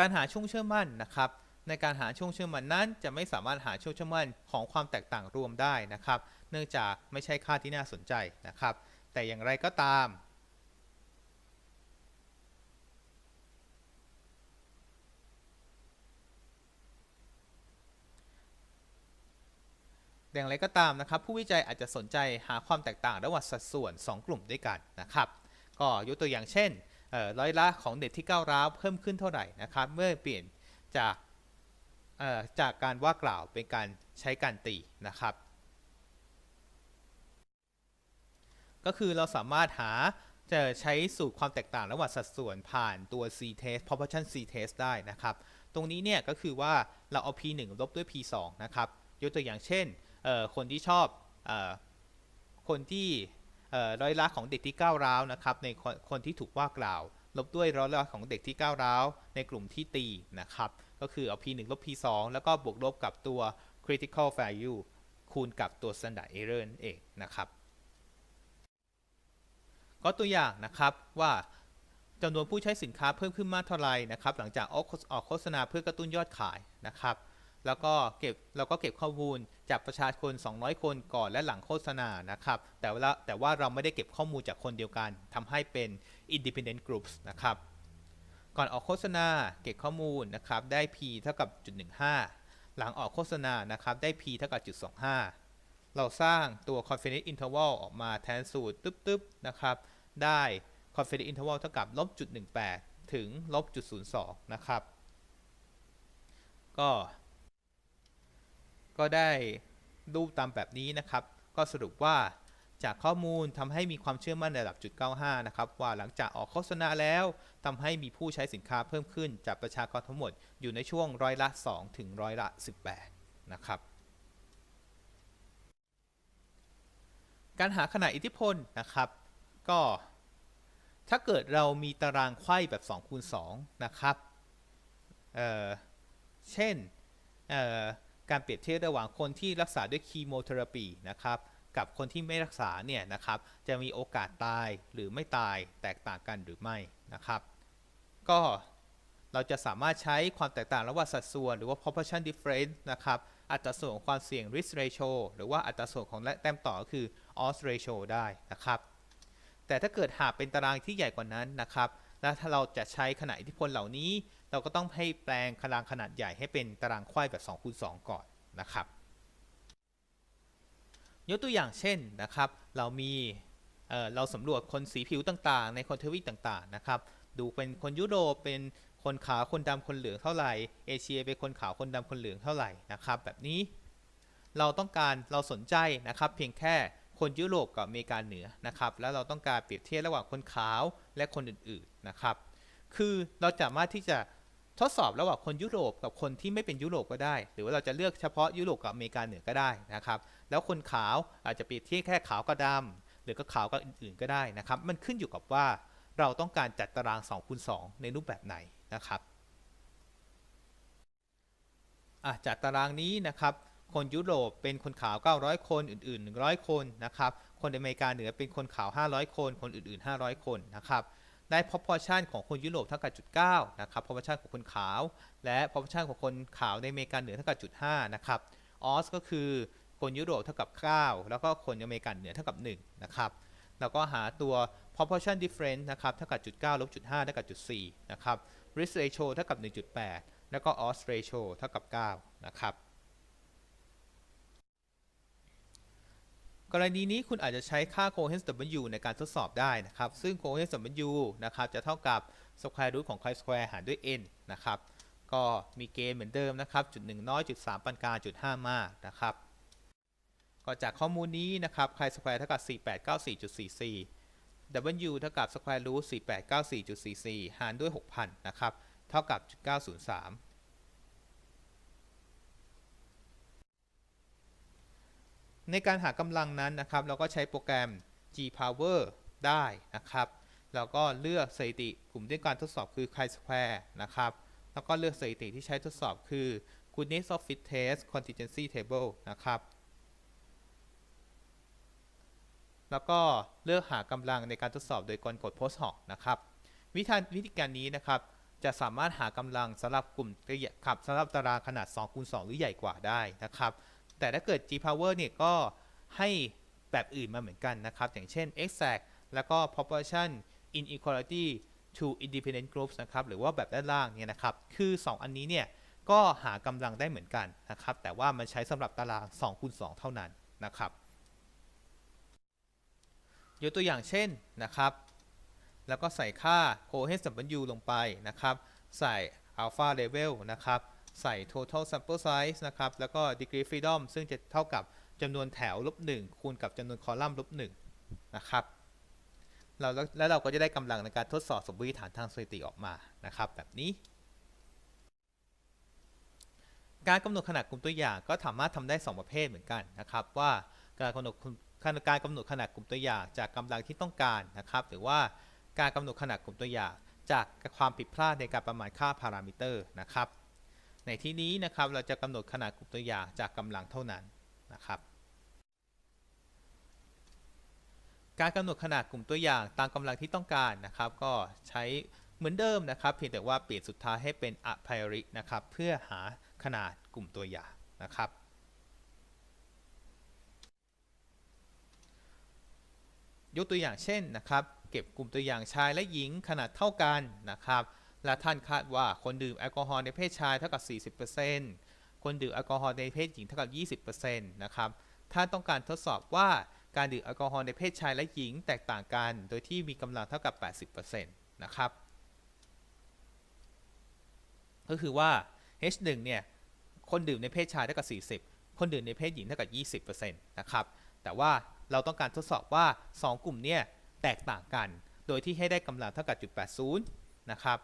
การหาช่วงเชื่อมั่นนะครับในการหาช่วงเชื่อมั่นนั้น จะไม่สามารถหาช่วงเชื่อมั่นของความแตกต่างรวมได้นะครับ เนื่องจากไม่ใช่ค่าที่น่าสนใจนะครับ แต่อย่างไรก็ตาม อย่างไรก็ตามนะครับ ผู้วิจัยอาจจะสนใจหาความแตกต่างระหว่างสัดส่วน 2 กลุ่มด้วยกันนะครับ ก็ยกตัวอย่างเช่น ร้อยละของเด็กที่ก้าวร้าวเพิ่มขึ้นเท่าไหร่นะครับ เมื่อเปลี่ยนจากจากการว่ากล่าวเป็นการใช้การตีนะครับ ก็คือเราสามารถหาจะใช้สูตรความแตกต่างระหว่างสัดส่วนผ่านตัว c test proportion c test ได้นะครับ ตรงนี้เนี่ยก็คือว่าเราเอา p 1ลบด้วย p 2นะครับ ยกตัวอย่างเช่น คนที่ชอบออคนที่ ร้อยละของเด็กที่ก้าวร้าวนะครับในคนคนที่ถูกว่ากล่าว ลบด้วยร้อยละของเด็กที่ก้าวร้าวในกลุ่มที่ตีนะครับก็คือเอา p 1ลบ p 2แล้วก็บวกลบกับตัว critical value คูณกับตัว standard error นั่นเองนะครับ ก็ตัวอย่างนะครับว่าจำนวนผู้ใช้สินค้าเพิ่มขึ้นมากเท่าไหร่นะครับ หลังจากออกโฆษณาเพื่อกระตุ้นยอดขายนะครับ แล้วก็เก็บเราก็เก็บข้อมูลจากประชาชน 200 คนก่อนและหลังโฆษณานะครับ แต่ว่าแต่ว่าเราไม่ได้เก็บข้อมูลจากคนเดียวกันทำให้เป็น independent groups นะครับ ก่อนออกโฆษณาเก็บข้อมูลนะครับได้ p เท่ากับจุด15 หลังออกโฆษณานะครับได้ p เท่ากับจุด25 เราสร้างตัว confidence interval ออกมาแทนสูตรตึ๊บๆนะครับ ได้ confidence interval เท่ากับลบจุด18ถึงลบจุด02นะครับ ก็ ก็ได้รูปตามแบบนี้นะครับ ก็สรุปว่าจากข้อมูลทำให้มีความเชื่อมั่นในระดับจุด95 นะครับ ว่าหลังจากออกโฆษณาแล้วทำให้มีผู้ใช้สินค้าเพิ่มขึ้นจากประชากรทั้งหมดอยู่ในช่วงร้อยละ 2 ถึงร้อยละ 18 นะครับ การหาขนาดอิทธิพลนะครับ ก็ ถ้าเกิดเรามีตารางไขว้แบบ2คูณ2นะครับเเช่นเการเปรียบเทียบระหว่างคนที่รักษาด้วยคีโมเทอราปีนะครับกับคนที่ไม่รักษาเนี่ยนะครับจะมีโอกาสตายหรือไม่ตายแตกต่างกันหรือไม่นะครับก็เราจะสามารถใช้ความแตกต่างระหว่างสัดส่วน หรือว่า proportion difference นะครับอัตราส่วนของความเสี่ยง risk ratio หรือว่าอัตราส่วนของและแต้มต่อก็คือ odds ratio ได้นะครับแต่ถ้าเกิดหากเป็นตารางที่ใหญ่กว่านั้นนะครับ แล้วถ้าเราจะใช้ขนาดอิทธิพลเหล่านี้ เราก็ต้องให้แปลงตารางขนาดใหญ่ให้เป็นตารางไขว้แบบ2คูณ2ก่อนนะครับ ยกตัวอย่างเช่นนะครับ เรามีเเราสำรวจคนสีผิวต่างๆ ในคนทวีปต่างๆนะครับดูเป็นคนยุโรปเป็นคนขาวคนดำคนเหลืองเท่าไหร่เอเชียเป็นคนขาวคนดำคนเหลืองเท่าไหร่นะครับ แบบนี้เราต้องการเราสนใจนะครับ เพียงแค่ คนยุโรปกับอเมริกาเหนือนะครับแล้วเราต้องการเปรียบเทียบระหว่างคนขาวและคนอื่นๆนะครับ คือเราสามารถที่จะทดสอบระหว่างคนยุโรปกับคนที่ไม่เป็นยุโรปก็ได้ หรือว่าเราจะเลือกเฉพาะยุโรปกับอเมริกาเหนือก็ได้นะครับ แล้วคนขาวอาจจะเปรียบเทียบแค่ขาวกับดำหรือก็ขาวกับอื่นๆก็ได้นะครับ มันขึ้นอยู่กับว่าเราต้องการจัดตาราง2คูณ2ในรูปแบบไหนนะครับจากตารางนี้นะครับ คนยุโรปเป็นคนขาว 900 คน อื่น ๆ 100 คนนะครับ คนอเมริกาเหนือเป็นคนขาว 500 คน คนอื่น ๆ 500 คนนะครับ ได้ proportion ของคนยุโรปเท่ากับจุด9นะครับ proportion ของคนขาว และ proportion ของคนขาวในอเมริกาเหนือเท่ากับจุด5นะครับ odds ก็คือคนยุโรปเท่ากับ 9 แล้วก็คนอเมริกันเหนือเท่ากับ 1 นะครับ แล้วก็หาตัว proportion difference นะครับ เท่ากับจุด9ลบจุด5เท่ากับจุด4นะครับ risk ratio เท่ากับ 1.8 แล้วก็ odds ratio เท่ากับ 9 นะครับ กรณีนี้คุณอาจจะใช้ค่า coherence w ในการทดสอบได้นะครับ ซึ่ง coherence w นะครับจะเท่ากับ square root ของ chi square หารด้วย n นะครับ ก็มีเกณฑ์เหมือนเดิมนะครับ จุด1น้อยจุด3ปานกลางจุด5มากนะครับ ก็จากข้อมูลนี้นะครับ chi square เท่ากับ 4894.44 w เท่ากับ square root 4894.44 หารด้วย 6,000 นะครับ เท่ากับ 0.903 ในการหากำลังนั้นนะครับ เราก็ใช้โปรแกรม G Power ได้นะครับ แล้วก็เลือกสถิติกลุ่มด้วยการทดสอบคือ chi square นะครับ แล้วก็เลือกสถิติที่ใช้ทดสอบคือ goodness of fit test contingency table นะครับ แล้วก็เลือกหากำลังในการทดสอบโดยกลกด post hoc นะครับ วิธีวิธีการนี้นะครับจะสามารถหากำลังสำหรับกลุ่มขับสำหรับตารางขนาด2คูณ2หรือใหญ่กว่าได้นะครับ แต่ถ้าเกิด G power เนี่ยก็ให้แบบอื่นมาเหมือนกันนะครับ อย่างเช่น exact แล้วก็ proportion inequality to independent groups นะครับ หรือว่าแบบด้านล่างเนี่ยนะครับ คือ 2 อันนี้เนี่ยก็หากำลังได้เหมือนกันนะครับ แต่ว่ามันใช้สำหรับตาราง2คูณ2เท่านั้นนะครับยกตัวอย่างเช่นนะครับ แล้วก็ใส่ค่า coherence W ลงไปนะครับ ใส่ alpha level นะครับ ใส่ total sample size นะครับ แล้วก็ degree freedom ซึ่งจะเท่ากับจำนวนแถวลบ1คูณกับจำนวนคอลัมน์ลบ1นะครับเราแล้วเราก็จะได้กำลังในการทดสอบสมมติฐานทางสถิติออกมานะครับ แบบนี้ การกำหนดขนาดกลุ่มตัวอย่างก็สามารถทำได้ 2 ประเภทเหมือนกันนะครับ ว่าการกำหนดการกำหนดขนาดกลุ่มตัวอย่างจากกำลังที่ต้องการนะครับ หรือว่าการกำหนดขนาดกลุ่มตัวอย่างจากความผิดพลาดในการประมาณค่าพารามิเตอร์นะครับ ในที่นี้นะครับเราจะกำหนดขนาดกลุ่มตัวอย่างจากกำลังเท่านั้นนะครับการกำหนดขนาดกลุ่มตัวอย่างตามกำลังที่ต้องการนะครับ ก็ใช้เหมือนเดิมนะครับ เพียงแต่ว่าเปลี่ยนสุดท้ายให้เป็น a priori นะครับ เพื่อหาขนาดกลุ่มตัวอย่างนะครับ ยกตัวอย่างเช่นนะครับ เก็บกลุ่มตัวอย่างชายและหญิงขนาดเท่ากันนะครับ และท่านคาดว่าคนดื่มแอลกอฮอล์ในเพศชายเท่ากับ 40%คนดื่มแอลกอฮอล์ในเพศหญิงเท่ากับ 20%นะครับท่านต้องการทดสอบว่าการดื่มแอลกอฮอล์ในเพศชายและหญิงแตกต่างกัน โดยที่มีกำลังเท่ากับ 80%นะครับ ก็คือว่า H1 เนี่ย คนดื่มในเพศชายเท่ากับ 40 คนดื่มในเพศหญิงเท่ากับ 20%นะครับ แต่ว่าเราต้องการทดสอบว่า 2 กลุ่มเนี่ยแตกต่างกัน โดยที่ให้ได้กำลังเท่ากับจุด80นะครับ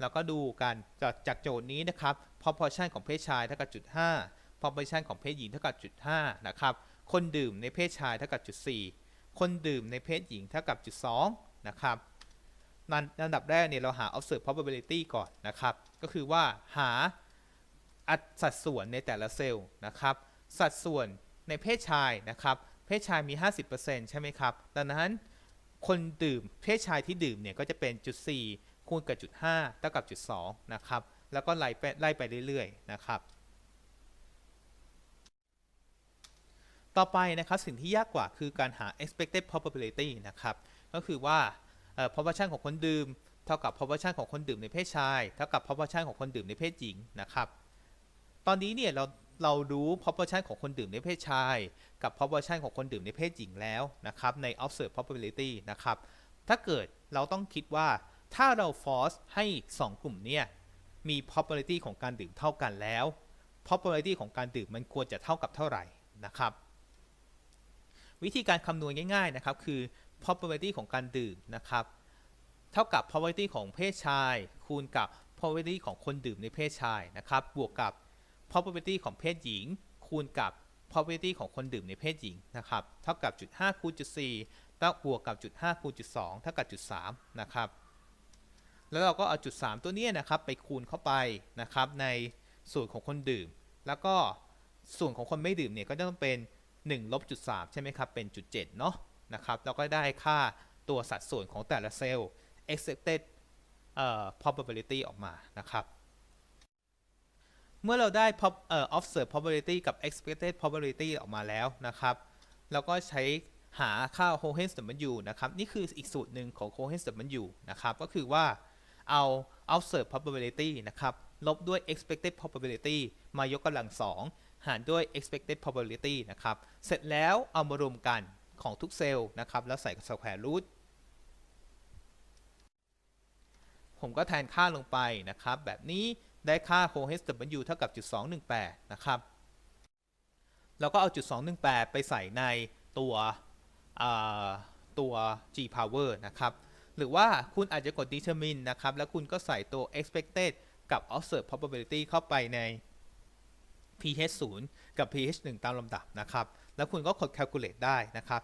แล้วก็ดูกันจากจากโจทย์นี้นะครับ proportion ของเพศชายเท่ากับจุด5 proportion ของเพศหญิงเท่ากับจุด5นะครับ คนดื่มในเพศชายเท่ากับจุด4คนดื่มในเพศหญิงเท่ากับจุด2นะครับนันอันดับแรกเนี่ยเราหา observed probability ก่อนนะครับ ก็คือว่าหาอัดสัดส่วนในแต่ละเซลล์นะครับ สัดส่วนในเพศชายนะครับ เพศชายมี 50%ใช่ไหมครับ ดังนั้นคนดื่มเพศชายที่ดื่มเนี่ยก็จะเป็นจุด4 คูณกับจุด5เท่ากับจุด2นะครับ แล้วก็ไล่ไปไล่ไปเรื่อยๆนะครับ ต่อไปนะครับสิ่งที่ยากกว่าคือการหา expected probability นะครับ ก็คือว่า proportion ของคนดื่มเท่ากับ proportion ของคนดื่มในเพศชายเท่ากับ proportion ของคนดื่มในเพศหญิงนะครับ ตอนนี้เนี่ยเราเรารู้ proportion ของคนดื่มในเพศชาย กับ proportion ของคนดื่มในเพศหญิงแล้วนะครับใน observed probability นะครับ ถ้าเกิดเราต้องคิดว่า ถ้าเรา force ให้ 2 กลุ่มเนี่ยมี probability ของการดื่มเท่ากันแล้ว probability ของการดื่มมันควรจะเท่ากับเท่าไหร่นะครับ วิธีการคำนวณง่ายๆนะครับคือ probability ของการดื่มนะครับ เท่ากับ probability ของเพศชาย คูณกับ probability ของคนดื่มในเพศชายนะครับ บวกกับ probability ของเพศหญิง คูณกับ probability ของคนดื่มในเพศหญิงนะครับ เท่ากับจุด5คูณจุด4แล้วบวกกับจุด5คูณจุด2เท่ากับจุด3นะครับ แล้วเราก็เอาจุด 3 ตัวนี้นะครับไปคูณเข้าไปนะครับในส่วนของคนดื่ม แล้วก็ส่วนของคนไม่ดื่มเนี่ยก็จะต้องเป็น1ลบจุด3ใช่ไหมครับเป็นจุด7เนาะนะครับเราก็ได้ค่าตัวสัดส่วนของแต่ละเซลล์ expected probability ออกมานะครับ เมื่อเราได้ Pop, observed probability กับ expected probability ออกมาแล้วนะครับเราก็ใช้หาค่า Cohen W นะครับ นี่คืออีกสูตรหนึ่งของ Cohen W นะครับ ก็คือว่า เอา observed probability นะครับ ลบด้วย expected probability มายกกำลังสองหารด้วย expected probability นะครับ เสร็จแล้วเอามารวมกันของทุกเซลล์นะครับ แล้วใส่ square root ผมก็แทนค่าลงไปนะครับ แบบนี้ได้ค่า Cohen W เท่ากับจุด218 นะครับเราก็เอาจุด218 ไปใส่ในตัวตัว G power นะครับ หรือว่าคุณอาจจะกด determine นะครับ แล้วคุณก็ใส่ตัว expected กับ observed probability เข้าไปใน pH 0กับ pH 1ตามลำดับนะครับ แล้วคุณก็กด calculate ได้นะครับ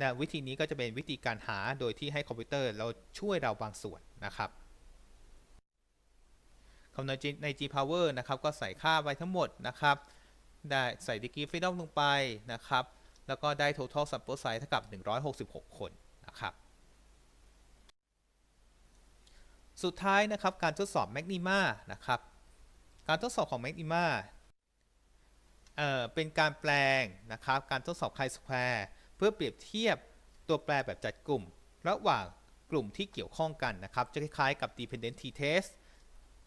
นะวิธีนี้ก็จะเป็นวิธีการหาโดยที่ให้คอมพิวเตอร์เราช่วยเราบางส่วนนะครับคำนวณใน G power นะครับ ก็ใส่ค่าไว้ทั้งหมดนะครับ ได้ใส่ degree freedom ลงไปนะครับ แล้วก็ได้ total sample size เท่ากับ 166 คนนะครับ สุดท้ายนะครับการทดสอบแมกนิมานะครับการทดสอบของแมกนิมาเอ่อเป็นการแปลงนะครับการทดสอบไคสแควร์เพื่อเปรียบเทียบตัวแปรแบบจัดกลุ่ม ระหว่างกลุ่มที่เกี่ยวข้องกันนะครับจะคล้ายๆกับ dependent t test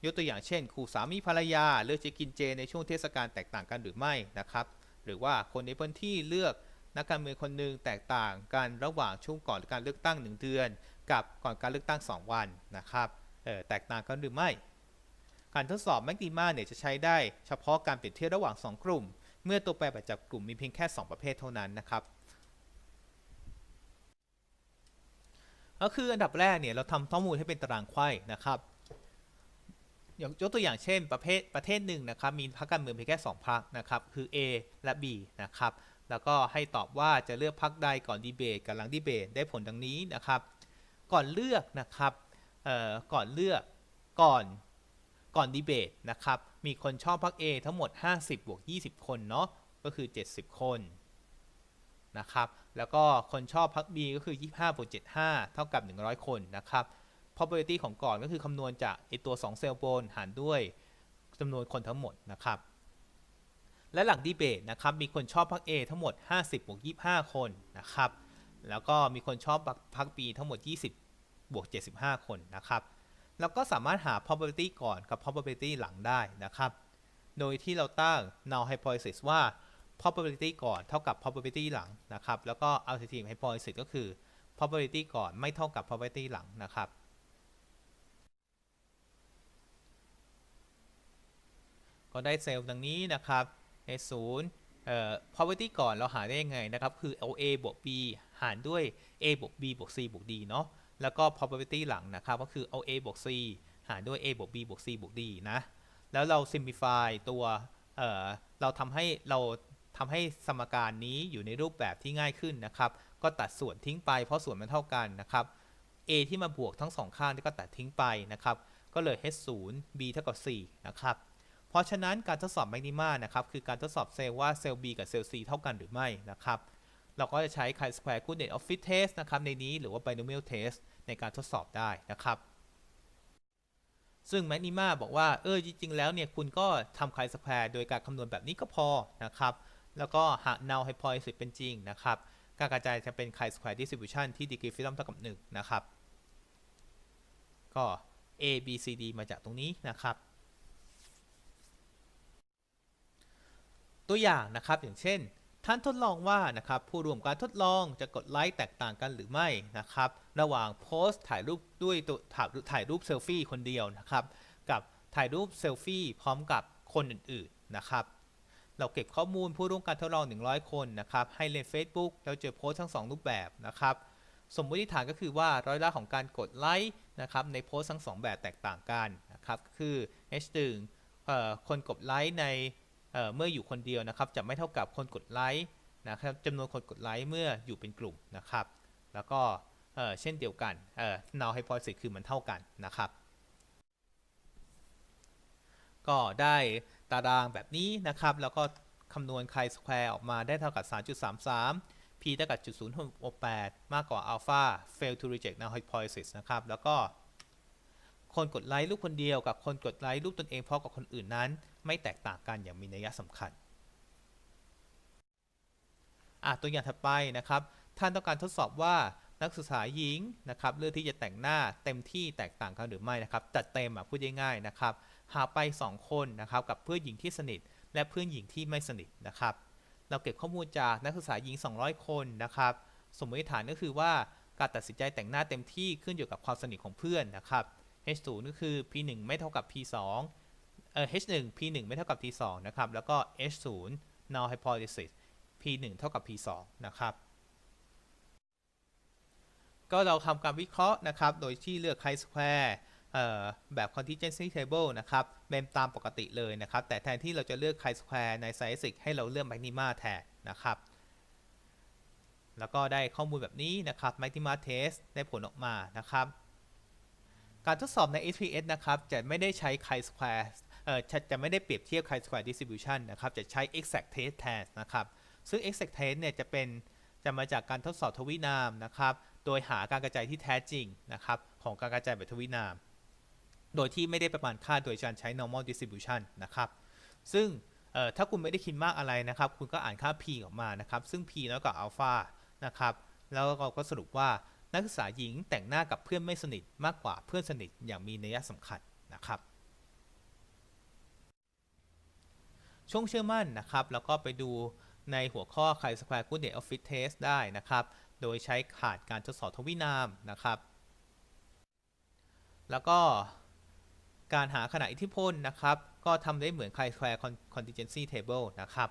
ยกตัวอย่างเช่นคู่สามีภรรยาเลือกจะกินเจในช่วงเทศกาลแตกต่างกันหรือไม่นะครับ หรือว่าคนในพื้นที่เลือกนักการเมืองคนหนึ่งแตกต่างกันระหว่างช่วงก่อนการเลือกตั้ง 1 เดือน กับก่อนการเลือกตั้ง 2 วันนะครับแตกต่างกันหรือไม่ การทดสอบแมกนิมาเนี่ยจะใช้ได้เฉพาะการเปรียบเทียบระหว่าง 2 กลุ่ม เมื่อตัวแปรแบบจับกลุ่มมีเพียงแค่ 2 ประเภทเท่านั้นนะครับก็คืออันดับแรกเนี่ยเราทำข้อมูลให้เป็นตารางไขว้นะครับอย่างยกตัวอย่างเช่นประเภทประเทศหนึ่งนะครับมีพรรคการเมืองเพียงแค่2พรรคนะครับคือ A และ B นะครับแล้วก็ให้ตอบว่าจะเลือกพรรคใดก่อนดีเบตกับหลังดีเบตได้ผลดังนี้นะครับ ก่อนเลือกนะครับก่อนเลือกก่อนก่อนดีเบตนะครับ มีคนชอบพรรค A ทั้งหมด 50บวก20 คนเนาะก็คือ 70 คนนะครับแล้วก็คนชอบพรรค B ก็คือ 25บวก75 เท่ากับ 100 คนนะครับ probability ของก่อนก็คือคำนวณจากไอตัว 2 เซลล์บนหารด้วยจำนวนคนทั้งหมดนะครับและหลังดีเบตนะครับมีคนชอบพรรค A ทั้งหมด 50บวก25 คนนะครับ แล้วก็มีคนชอบพรรค B ทั้งหมด 20 บวก 75 คนนะครับ แล้วก็สามารถหา probability ก่อนกับ probability หลังได้นะครับ โดยที่เราตั้ง null hypothesis ว่า probability ก่อนเท่ากับ probability หลังนะครับ แล้วก็ alternative hypothesis ก็คือ probability ก่อนไม่เท่ากับ probability หลังนะครับก็ได้เซลล์ดังนี้นะครับ S0 เอ่อ probability ก่อนเราหาได้ยังไงนะครับ คือเอา A บวก B หารด้วย A บวก B บวก C บวก D เนาะ แล้วก็ probability หลังนะครับ ก็คือเอา A บวก C หารด้วย A บวก B บวก C บวก D นะ แล้วเรา simplify ตัว เอ่อ เราทำให้เราทำให้สมการนี้อยู่ในรูปแบบที่ง่ายขึ้นนะครับ ก็ตัดส่วนทิ้งไป เพราะส่วนมันเท่ากันนะครับ A ที่มาบวกทั้งสองข้างก็ตัดทิ้งไปนะครับ ก็เลย H0 B เท่ากับ4นะครับ เพราะฉะนั้นการทดสอบแมกนิมานะครับคือการทดสอบเซลล์ว่าเซลล์ B กับเซลล์ C เท่ากันหรือไม่นะครับเราก็จะใช้ chi-square goodness of fit test นะครับในนี้หรือว่า binomial test ในการทดสอบได้นะครับซึ่งแมกนิมาบอกว่าเออจริง ๆ แล้วเนี่ยคุณก็ทำ chi-square โดยการคำนวณแบบนี้ก็พอนะครับ แล้วก็หาก null hypothesis เป็นจริงนะครับ การกระจายจะเป็น chi-square distribution ที่ degree freedom เท่ากับ1นะครับ ก็ A B C D มาจากตรงนี้นะครับ ตัวอย่างนะครับอย่างเช่น ท่านทดลองว่านะครับผู้ร่วมการทดลองจะกดไลค์แตกต่างกันหรือไม่นะครับระหว่างโพสต์ถ่ายรูปด้วยตัวถ่ายรูปเซลฟี่คนเดียวนะครับกับถ่ายรูปเซลฟี่พร้อมกับคนอื่นๆนะครับเราเก็บข้อมูลผู้ร่วมการทดลอง 100 คนนะครับ ให้เล่น Facebook แล้วเจอโพสต์ทั้ง 2 รูปแบบนะครับ สมมติฐานก็คือว่าร้อยละของการกดไลค์นะครับในโพสต์ทั้ง 2 แบบแตกต่างกันนะครับ คือ H1 เอ่อคนกดไลค์ใน เเมื่ออยู่คนเดียวนะครับจะไม่เท่ากับคนกดไลค์นะครับจำนวนคนกดไลค์เมื่ออยู่เป็นกลุ่มนะครับ แล้วก็เช่นเดียวกันเอ่อ null hypothesis คือมันเท่ากันนะครับ ก็ได้ตารางแบบนี้นะครับ แล้วก็คำนวณ chi square ออกมาได้เท่ากับ 3.33 p เท่ากับ 0.068 มากกว่า alpha fail to reject null hypothesis นะครับ แล้วก็ คนกดไลค์รูปคนเดียวกับคนกดไลค์รูปตนเองพร้อมกับคนอื่นนั้น ไม่แตกต่างกันอย่างมีนัยสำคัญอะตัวอย่างถัดไปนะครับ ท่านต้องการทดสอบว่านักศึกษาหญิงนะครับเลือกที่จะแต่งหน้าเต็มที่แตกต่างกันหรือไม่นะครับ จัดเต็มอะพูดง่ายๆนะครับ หาไป 2 คนนะครับกับเพื่อนหญิงที่สนิท และเพื่อนหญิงที่ไม่สนิทนะครับ เราเก็บข้อมูลจากนักศึกษาหญิง 200 คนนะครับ สมมติฐานก็คือว่าการตัดสินใจแต่งหน้าเต็มที่ขึ้นอยู่กับความสนิทของเพื่อนนะครับ H0 ก็คือ P1 ไม่เท่ากับ P2 เอ่อ H1 P1 ไม่เท่ากับ P2 นะครับ แล้วก็ H0 null hypothesis P1 เท่ากับ P2 นะครับ ก็เราทำการวิเคราะห์นะครับ โดยที่เลือก chi-square แบบ contingency table นะครับเป็นตามปกติเลยนะครับ แต่แทนที่เราจะเลือก chi-square ใน statistic ให้เราเลือก maxima แทนนะครับแล้วก็ได้ข้อมูลแบบนี้นะครับ maxima test ได้ผลออกมานะครับ การทดสอบใน SPS นะครับ จะไม่ได้ใช้ chi-square เอ่อจะไม่ได้เปรียบเทียบ chi-square distribution นะครับ จะใช้ exact test แทนนะครับ ซึ่ง exact test เนี่ยจะเป็นจะมาจากการทดสอบทวินามนะครับ โดยหาการกระจายที่แท้จริงนะครับ ของการกระจายแบบทวินาม โดยที่ไม่ได้ประมาณค่าโดยการใช้ normal distribution นะครับ ซึ่งเอ่อถ้าคุณไม่ได้คิดมากอะไรนะครับ คุณก็อ่านค่า p ออกมานะครับ ซึ่ง p แล้วกับ alpha นะครับ แล้วเราก็สรุปว่า นักศึกษาหญิงแต่งหน้ากับเพื่อนไม่สนิทมากกว่าเพื่อนสนิทอย่างมีนัยสำคัญนะครับช่วงเชื่อมั่นนะครับ แล้วก็ไปดูในหัวข้อ Chi Square Goodness of Fit Test ได้นะครับ โดยใช้ขาดการทดสอบทวินามนะครับ แล้วก็การหาขนาดอิทธิพลนะครับ ก็ทำได้เหมือน Chi Square Contingency Table นะครับ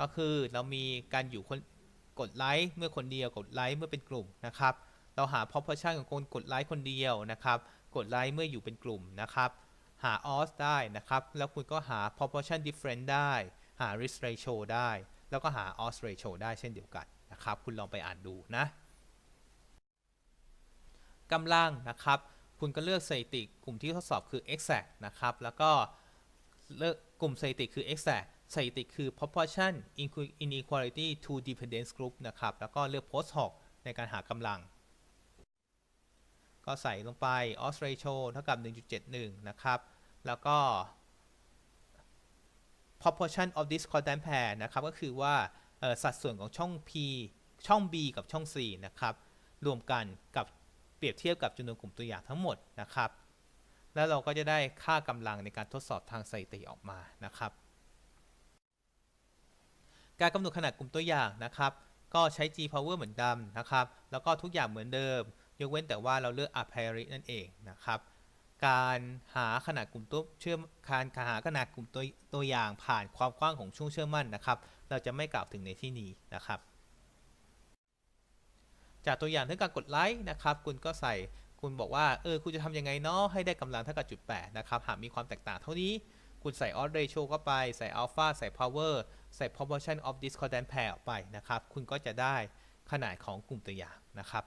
ก็คือเรามีการอยู่คนกดไลค์เมื่อคนเดียวกดไลค์เมื่อเป็นกลุ่มนะครับ เราหา proportion ของคนกดไลค์คนเดียวนะครับ กดไลค์เมื่ออยู่เป็นกลุ่มนะครับ หา odds ได้นะครับ แล้วคุณก็หา proportion difference ได้ หา risk ratio ได้ แล้วก็หา odds ratio ได้เช่นเดียวกันนะครับ คุณลองไปอ่านดูนะกำลังนะครับ คุณก็เลือกสถิติกลุ่มที่ทดสอบคือ exact นะครับ แล้วก็เลือกกลุ่มสถิติคือ exact สถิติคือ proportion inequality to dependence group นะครับ แล้วก็เลือก post hoc ในการหากำลัง ก็ใส่ลงไป odds ratio เท่ากับ 1.71 นะครับ แล้วก็ proportion of discordant pair นะครับ ก็คือว่าสัดส่วนของช่อง P ช่อง B กับช่อง C นะครับ รวมกันกับเปรียบเทียบกับจำนวนกลุ่มตัวอย่างทั้งหมดนะครับ แล้วเราก็จะได้ค่ากำลังในการทดสอบทางสถิติออกมานะครับการกำหนดขนาดกลุ่มตัวอย่างนะครับ ก็ใช้ G power เหมือนเดิมนะครับ แล้วก็ทุกอย่างเหมือนเดิม ยกเว้นแต่ว่าเราเลือก a p a r i นั่นเองนะครับ การหาขนาดกลุ่มตัวเชื่อมการหาขนาดกลุ่มตัวตัวอย่างผ่านความกว้างของช่วงเชื่อมั่นนะครับ เราจะไม่กล่าวถึงในที่นี้นะครับ จากตัวอย่างที่การกดไลค์นะครับ คุณก็ใส่คุณบอกว่าเออคุณจะทำยังไงเนาะให้ได้กำลังเท่ากับจุดแปดนะครับหากมีความแตกต่างเท่านี้คุณใส่ odd ratio เข้าไป ใส่ alpha ใส่ power ใส่ proportion of discordant pair ออกไปนะครับ คุณก็จะได้ขนาดของกลุ่มตัวอย่างนะครับ